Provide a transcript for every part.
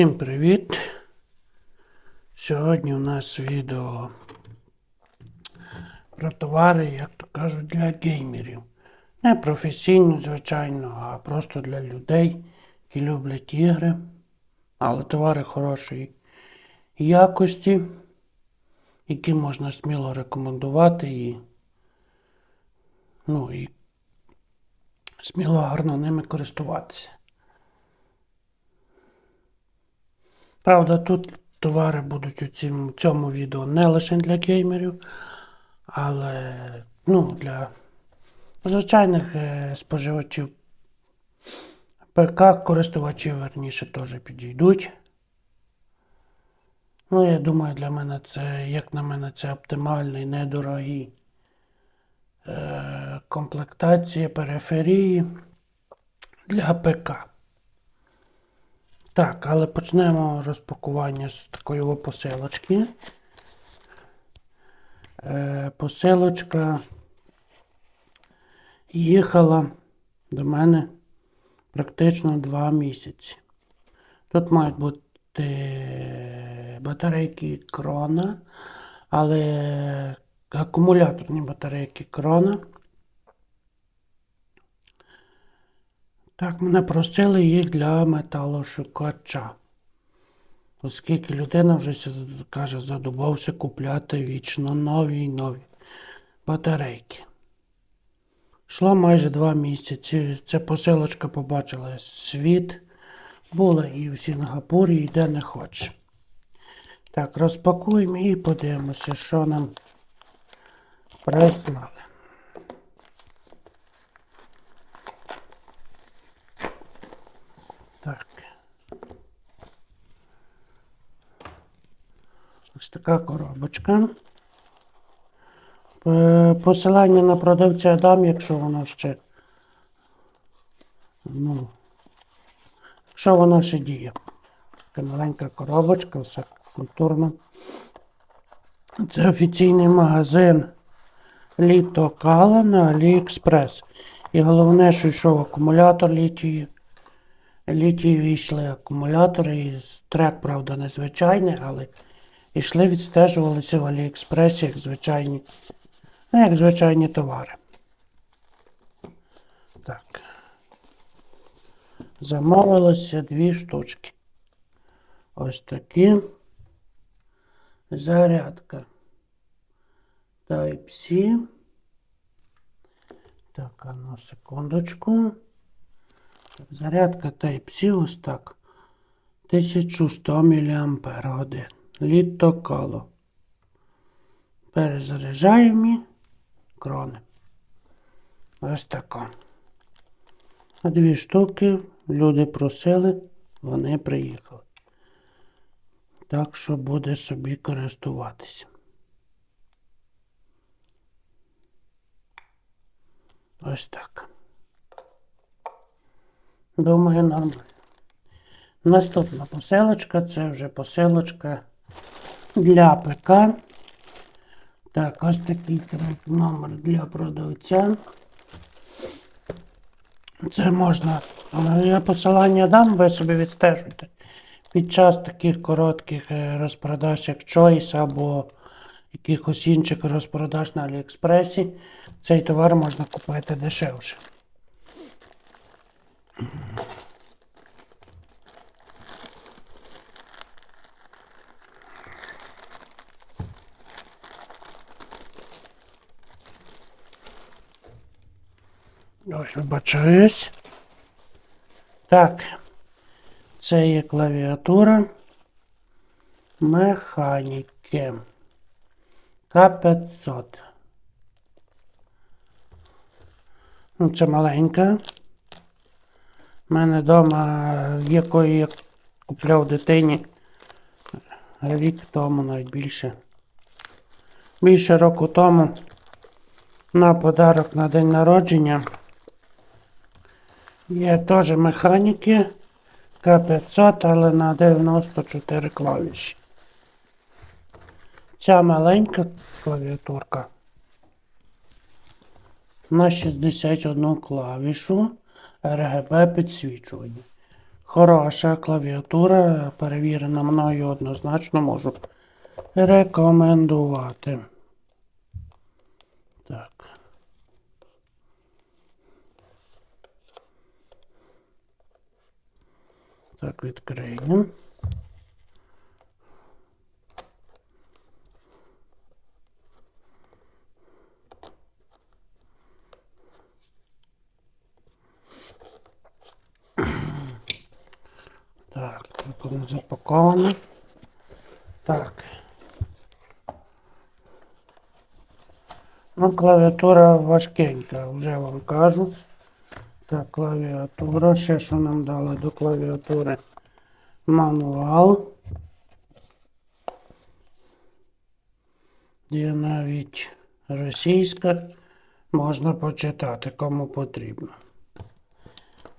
Всім привіт! Сьогодні у нас відео про товари, як то кажуть, для геймерів. Не професійно, звичайно, а просто для людей, які люблять ігри, але товари хорошої якості, які можна сміло рекомендувати і, ну, і сміло гарно ними користуватися. Правда, тут товари будуть у цім- цьому відео не лише для геймерів, але ну, для звичайних е, споживачів ПК, користувачів, верніше, теж підійдуть. Ну, я думаю, для мене це, як на мене, це оптимальний, недорогий е, комплектація периферії для ПК. Так, але почнемо розпакування з такої посилочки. Е, посилочка їхала до мене практично два місяці. Тут мають бути батарейки крона, але акумуляторні батарейки крона. Так, мене просили їх для металошукача. Оскільки людина вже каже, задумався купляти вічно нові і нові батарейки. Йшло майже два місяці. Ця посилочка побачила світ. Була і в Сінгапурі, і де не хоче. Так, розпакуємо і подивимося, що нам прислали. Ось така коробочка. Посилання на продавця дам, якщо воно ще. Ну, якщо воно ще діє. Така маленька коробочка, все культурно. Це офіційний магазин Літо Кала на AliExpress. І головне, що йшов акумулятор літію. Літієві йшли акумулятори, і трек, правда, незвичайний, але йшли, відстежувалися в Аліекспресі як звичайні, ну, як звичайні товари. Так. Замовилося дві штучки. Ось такі. Зарядка. Type-C. Так, а ну секундочку. Зарядка Type-C ось так. 1100 мАч. Літо кало. Перезаряджаємо крони. Ось тако. Дві штуки люди просили, вони приїхали. Так що буде собі користуватися. Ось так. Думаю, нормально. Наступна посилочка це вже посилочка для ПК. Так, ось такий трек номер для продавця. Це можна. Я посилання дам, ви собі відстежуйте. Під час таких коротких е, розпродаж, як Choice або якихось інших розпродаж на Аліекспресі, цей товар можна купити дешевше. Ой, вибачаюсь. Так. Це є клавіатура механіки. К500. Ну, це маленька. У мене вдома, якої я купляв дитині рік тому, навіть більше. Більше року тому на подарок на день народження. Є теж механіки К500, але на 94 клавіші. Ця маленька клавіатурка на 61 клавішу RGB підсвічування. Хороша клавіатура, перевірена мною однозначно можу рекомендувати. Так. Так, відкриємо. Так, так воно запаковано. Так. Ну, клавіатура важкенька, вже вам кажу. Так, клавіатура. Ще що нам дали до клавіатури. Мануал. Є навіть російська. Можна почитати, кому потрібно.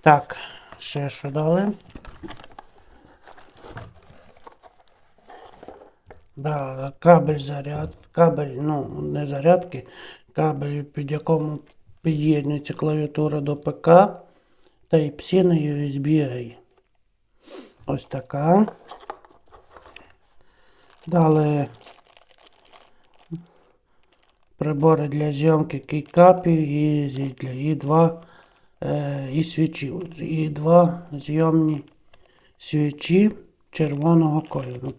Так, ще що дали. Да, кабель заряд, кабель, ну, не зарядки, кабель, під якому під'єднується клавіатура до ПК Type-C на USB-A. Ось така. Далі прибори для зйомки кейкапів і для і два е, і свічів. І два зйомні свічі червоного кольору.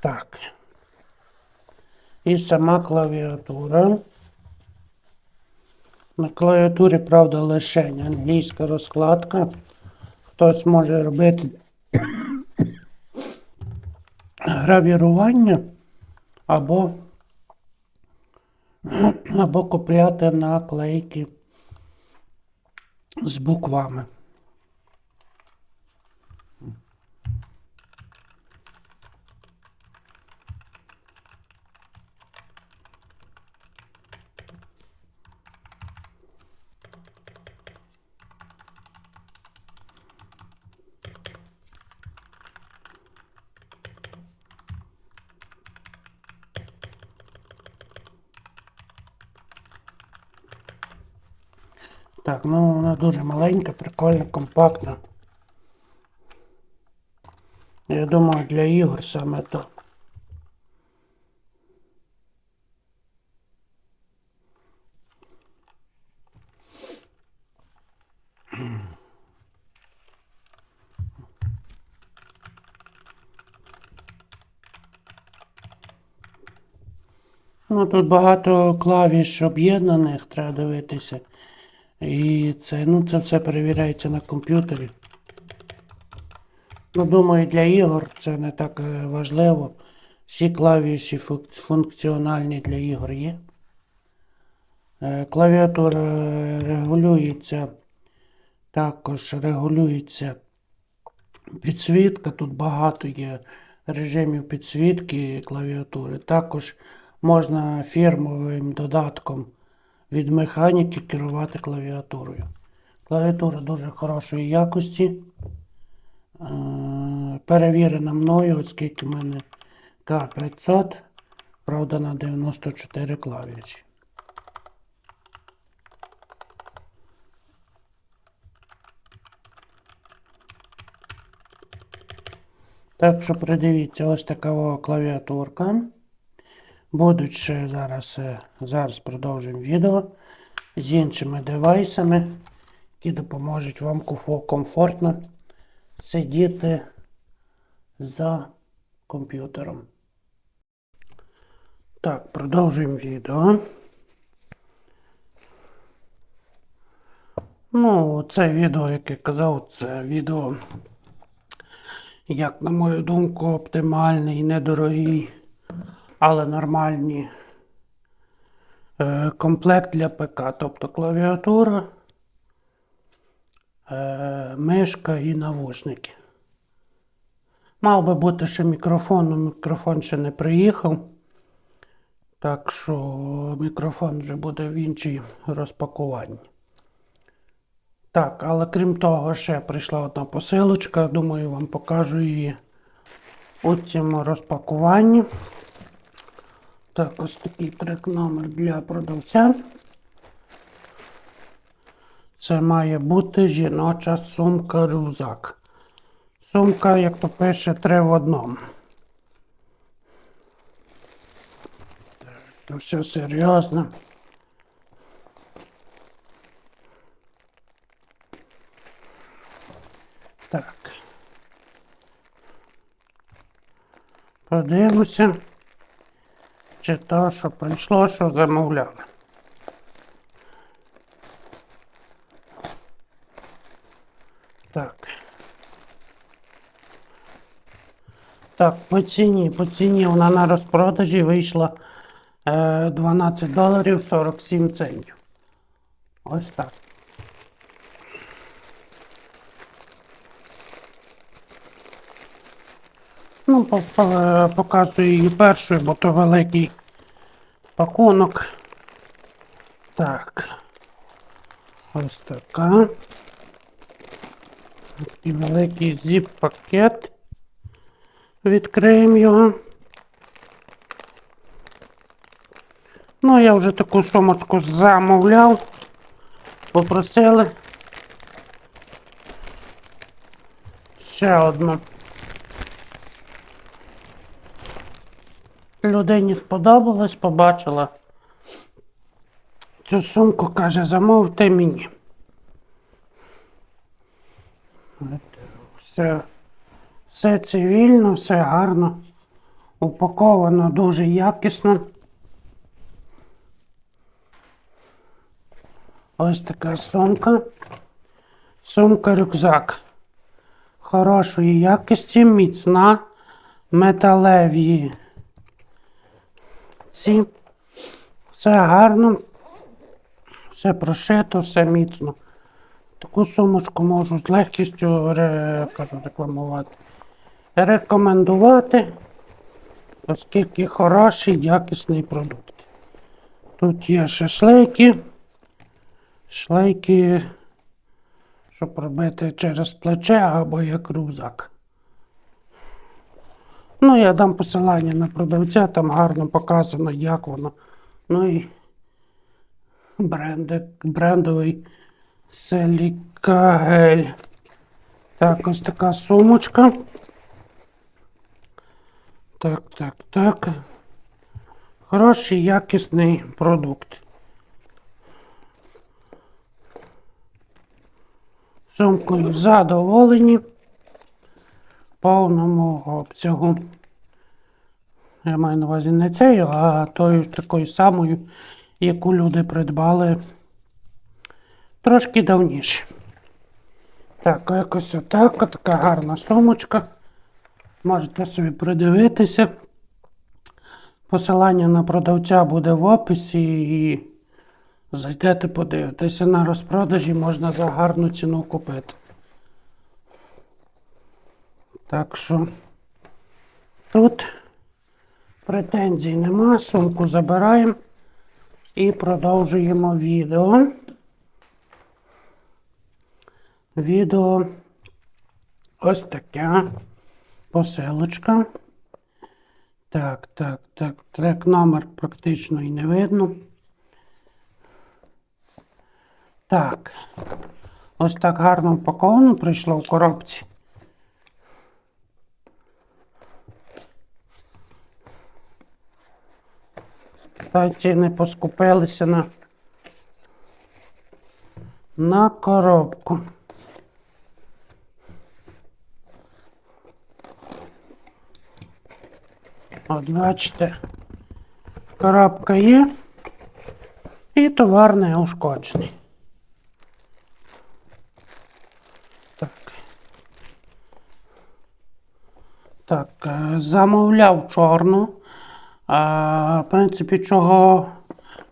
Так. І сама клавіатура. На клавіатурі, правда, лише англійська розкладка. Хтось може робити гравірування або, або купляти наклейки з буквами. Так, ну вона дуже маленька, прикольна, компактна. Я думаю, для ігор саме то. Ну, тут багато клавіш об'єднаних, треба дивитися. І це, ну, це все перевіряється на комп'ютері. Ну, думаю, для ігор це не так е, важливо. Всі клавіші функціональні для ігор є. Е, Клавіатура е, регулюється, також регулюється підсвітка. Тут багато є режимів підсвітки клавіатури. Також можна фірмовим додатком від механіки керувати клавіатурою. Клавіатура дуже хорошої якості. Е, Перевірена мною, оскільки в мене К500, правда, на 94 клавіші. Так що придивіться, ось така клавіатурка. Будуть зараз, е, зараз продовжуємо відео з іншими девайсами, які допоможуть вам комфортно сидіти за комп'ютером. Так, продовжуємо відео. Ну, це відео, як я казав, це відео, як на мою думку, оптимальний, недорогий, але нормальний е, комплект для ПК. Тобто клавіатура, е, мишка і навушники. Мав би бути ще мікрофон, але мікрофон ще не приїхав. Так що мікрофон вже буде в іншій розпакуванні. Так, але крім того, ще прийшла одна посилочка. Думаю, вам покажу її у цьому розпакуванні. Так, ось такий трек номер для продавця. Це має бути жіноча сумка рюкзак. Сумка, як то пише, три в одному. Так, То все серйозно. Так. Подивимося, чи то, що прийшло, що замовляли. Так. Так, по ціні, по ціні вона на розпродажі вийшла е, 12 доларів 47 центів. Ось так. Ну, е, показую її першою, бо то великий пакунок. Так. Ось така. Такий великий зіп-пакет. Відкриємо його. Ну, я вже таку сумочку замовляв. Попросили. Ще одну. Людині сподобалось, побачила. Цю сумку каже, замовте мені. Все, все цивільно, все гарно. Упаковано дуже якісно. Ось така сумка. Сумка-рюкзак. Хорошої якості, міцна, металеві. Ці. Все гарно. Все прошито, все міцно. Таку сумочку можу з легкістю кажу, рекламувати. Рекомендувати, оскільки хороший, якісний продукт. Тут є ще шлейки. Шлейки, щоб робити через плече або як рюкзак. Ну, я дам посилання на продавця, там гарно показано, як воно. Ну і бренди, брендовий силікагель. Так, ось така сумочка. Так, так, так. Хороший, якісний продукт. Сумкою задоволені. Повному обсягу. Я маю на увазі не цею, а тою ж такою самою, яку люди придбали трошки давніше. Так, якось отак, така гарна сумочка. Можете собі придивитися. Посилання на продавця буде в описі і зайдете подивитися на розпродажі, можна за гарну ціну купити. Так що тут претензій нема, сумку забираємо і продовжуємо відео. Відео ось таке посилочка. Так, так, так, трек номер практично і не видно. Так. Ось так гарно упаковано прийшло в коробці. Китайці не поскупилися на, на коробку. От бачите, коробка є і товар не ушкоджений. Так. Так, е, замовляв чорну. А, в принципі, чого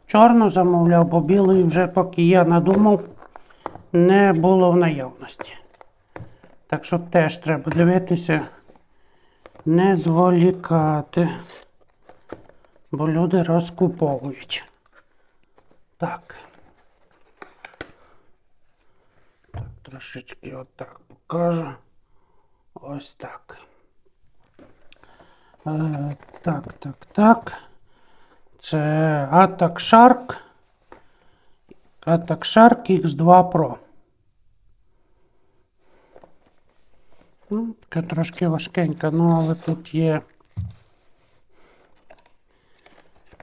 чорну замовляв, бо білої вже поки я надумав, не було в наявності. Так що теж треба дивитися, не зволікати, бо люди розкуповують. Так. Так, трошечки отак покажу. Ось так. Е, так, так, так. Це Attack Shark. Attack Shark X2 Pro. Ну, Таке трошки важкенька, ну але тут є.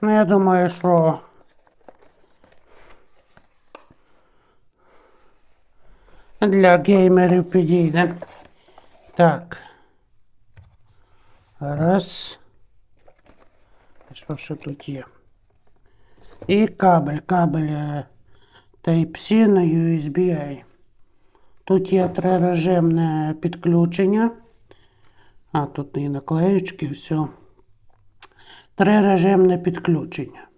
Ну, я думаю, що для геймерів підійде. Так. Раз. Що ще тут є? І кабель, кабель е, Type-C на USB-A. Тут є трирежимне підключення. А, тут і наклеючки, все. Трирежимне підключення.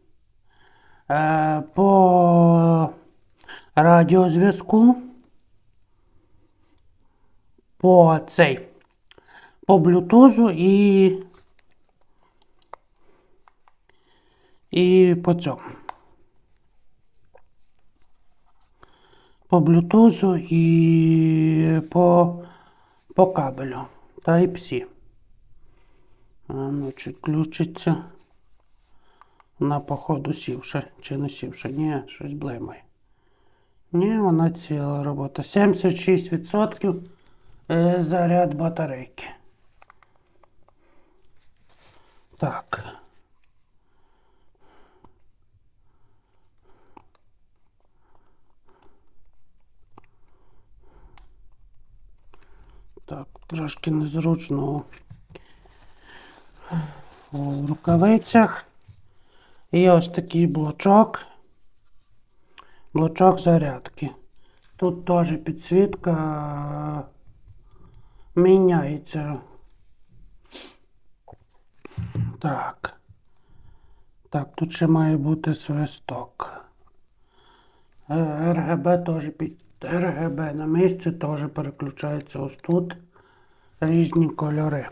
Е, по радіозв'язку. По цей. По блютузу і. І по цьому. По блютузу і по, по кабелю. Type-C. Ну, чи включиться. Вона, походу, сівша. Чи не сівша? Ні, щось блимає. Ні, вона ціла робота. 76% е, заряд батарейки. Так. Так, трошки незручно у- рукавицях. І ось такий блочок. Блочок зарядки. Тут теж підсвітка міняється. Так. Так, тут ще має бути свисток. Е, РГБ теж під РГБ на місці теж переключається ось тут. Різні кольори.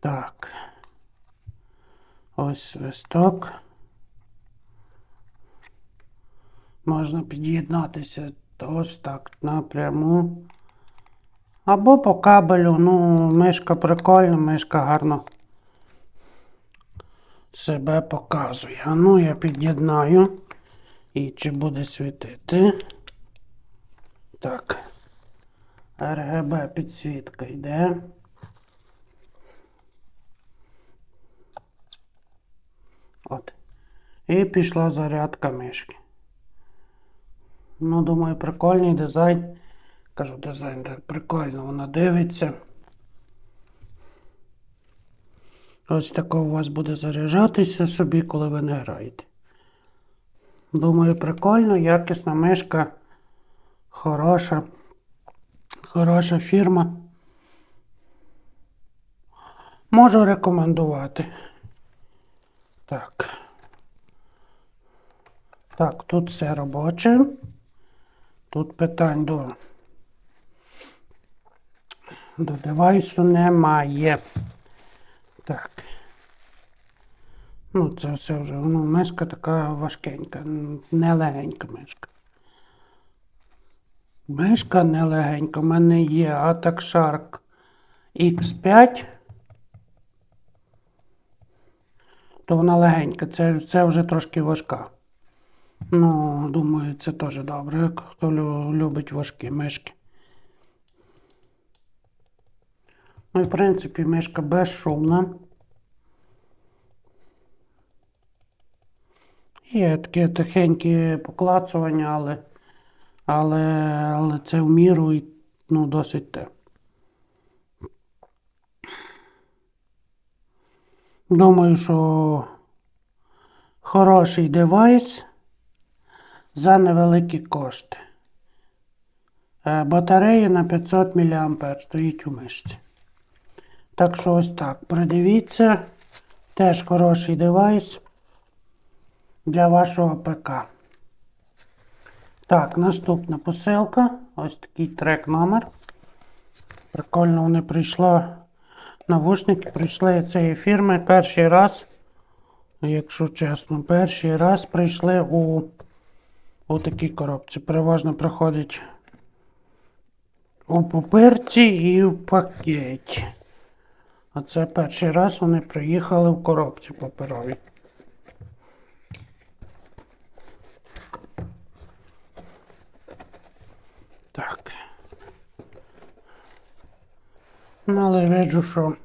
Так. Ось свисток. Можна під'єднатися ось так напряму. Або по кабелю. Ну, мишка прикольна, мишка гарно себе показує. А ну я під'єднаю. І чи буде світити? Так. RGB підсвітка йде. От. І пішла зарядка мишки. Ну, думаю, прикольний дизайн. Кажу, дизайн так прикольно, вона дивиться. Ось тако у вас буде заряджатися собі, коли ви не граєте. Думаю, прикольно, якісна мишка, хороша, хороша фірма. Можу рекомендувати. Так. Так, тут все робоче. Тут питань до, до девайсу немає. Так. Ну, це все вже, ну, мишка така важкенька, н- не легенька мишка. Мишка не легенька. Мене є Attack Shark X5. То вона легенька, це, це вже трошки важка. Ну, думаю, це теж добре, хто любить важкі мишки. Ну і в принципі мишка безшумна. Є таке тихеньке поклацування, але, але, але це в міру і ну, досить те. Думаю, що хороший девайс за невеликі кошти. Е, Батарея на 500 мА стоїть у мишці. Так що ось так. Придивіться. Теж хороший девайс для вашого ПК. Так, наступна посилка. Ось такий трек номер. Прикольно вони прийшли. Навушники прийшли цієї фірми перший раз. Якщо чесно, перший раз прийшли у, у такій коробці. Переважно приходять у паперці і в пакеті. А це перший раз вони приїхали в коробці паперові. Так. Ну, але бачу, що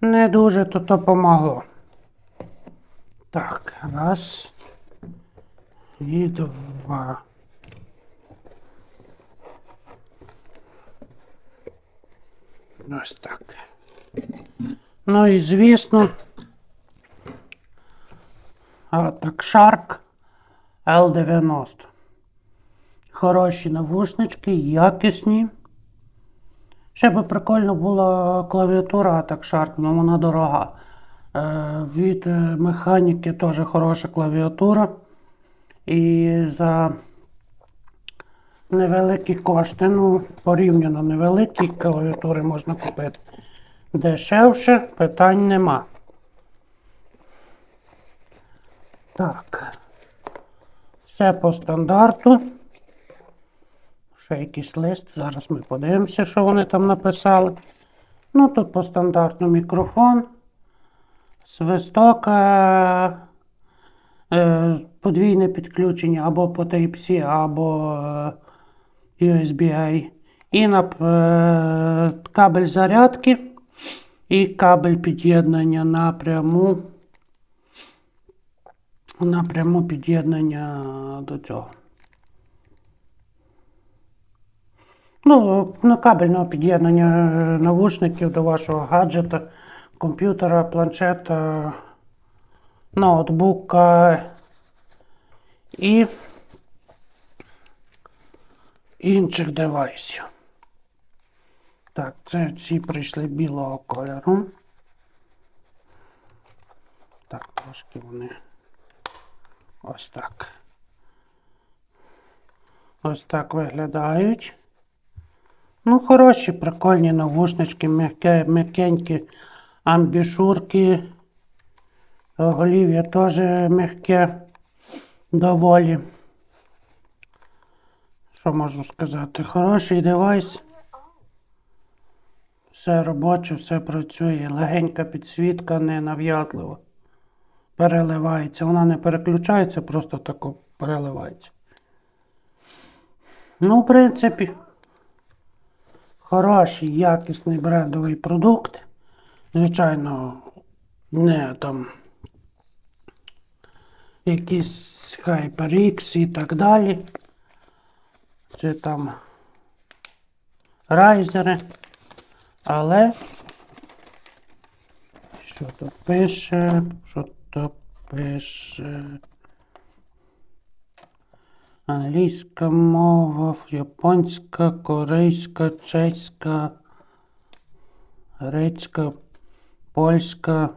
не дуже то допомогло. Так, раз. І два. Ось так. Ну і звісно. А так, Shark L90. Хороші навушнички, якісні. Ще би прикольно була клавіатура Attack Shark, але вона дорога. Е, від е, механіки теж хороша клавіатура. І за невеликі кошти, ну, порівняно невеликі клавіатури можна купити. Дешевше питань нема. Так. Все по стандарту. Ще якийсь лист. Зараз ми подивимося, що вони там написали. Ну, тут по стандарту мікрофон, свисток, е, подвійне підключення або по Type-C, або е, USB-A. І на е, кабель зарядки і кабель під'єднання напряму. Напряму під'єднання до цього. Ну, на кабельного під'єднання е, навушників до вашого гаджета, комп'ютера, планшета, ноутбука і інших девайсів. Так, це ці прийшли білого кольору. Так, трошки вони. Ось так. Ось так виглядають. Ну, хороші, прикольні навушнички, м'яке, м'якенькі амбішурки. Голів'я теж м'яке доволі. Що можу сказати? Хороший девайс. Все робоче, все працює. Легенька підсвітка, не нав'язлива. Переливається. Вона не переключається, просто тако переливається. Ну, в принципі, хороший, якісний брендовий продукт. Звичайно, не там якісь HyperX і так далі. Чи там райзери. Але що тут пише? Що то пише? Англійська мова, японська, корейська, чеська, грецька, польська.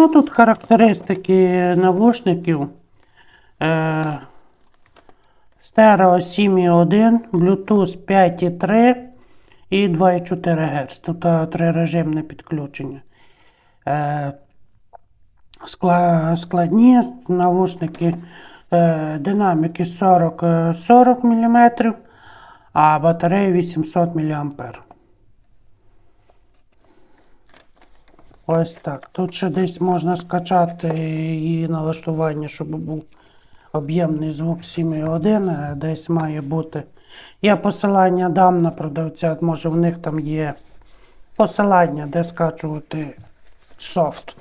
Ну, тут характеристики навушників. Е, Стерео 7,1, Bluetooth 5,3 і 2,4 Гц. Тут е, трирежимне підключення. Е, складні навушники, е, динаміки 40, е, 40 мм, а батарея 800 мА. Ось так. Тут ще десь можна скачати і налаштування, щоб був об'ємний звук 7.1, а десь має бути. Я посилання дам на продавця, може в них там є посилання, де скачувати софт.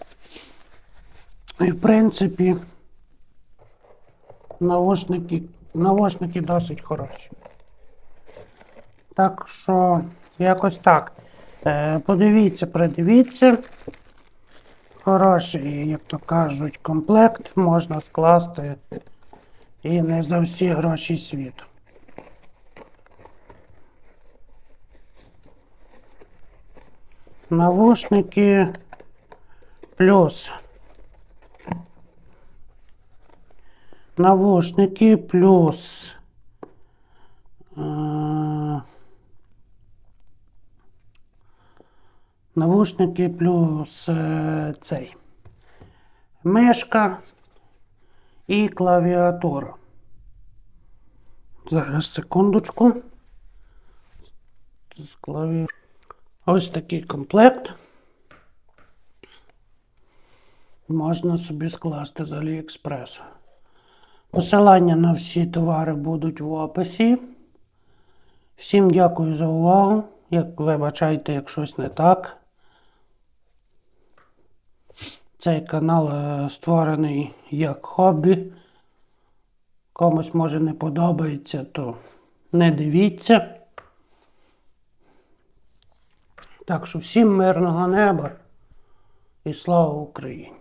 І в принципі, наушники, наушники досить хороші. Так що, якось так. Е, подивіться, придивіться. Хороший, як то кажуть, комплект можна скласти і не за всі гроші світу. Навушники плюс. Навушники плюс. е, Навушники плюс е, цей. Мишка і клавіатура. Зараз секундочку. З клаві... Ось такий комплект. Можна собі скласти з Аліекспресу. Посилання на всі товари будуть в описі. Всім дякую за увагу. Як вибачайте, як щось не так. Цей канал е, створений як хобі. Комусь може не подобається, то не дивіться. Так що всім мирного неба і слава Україні!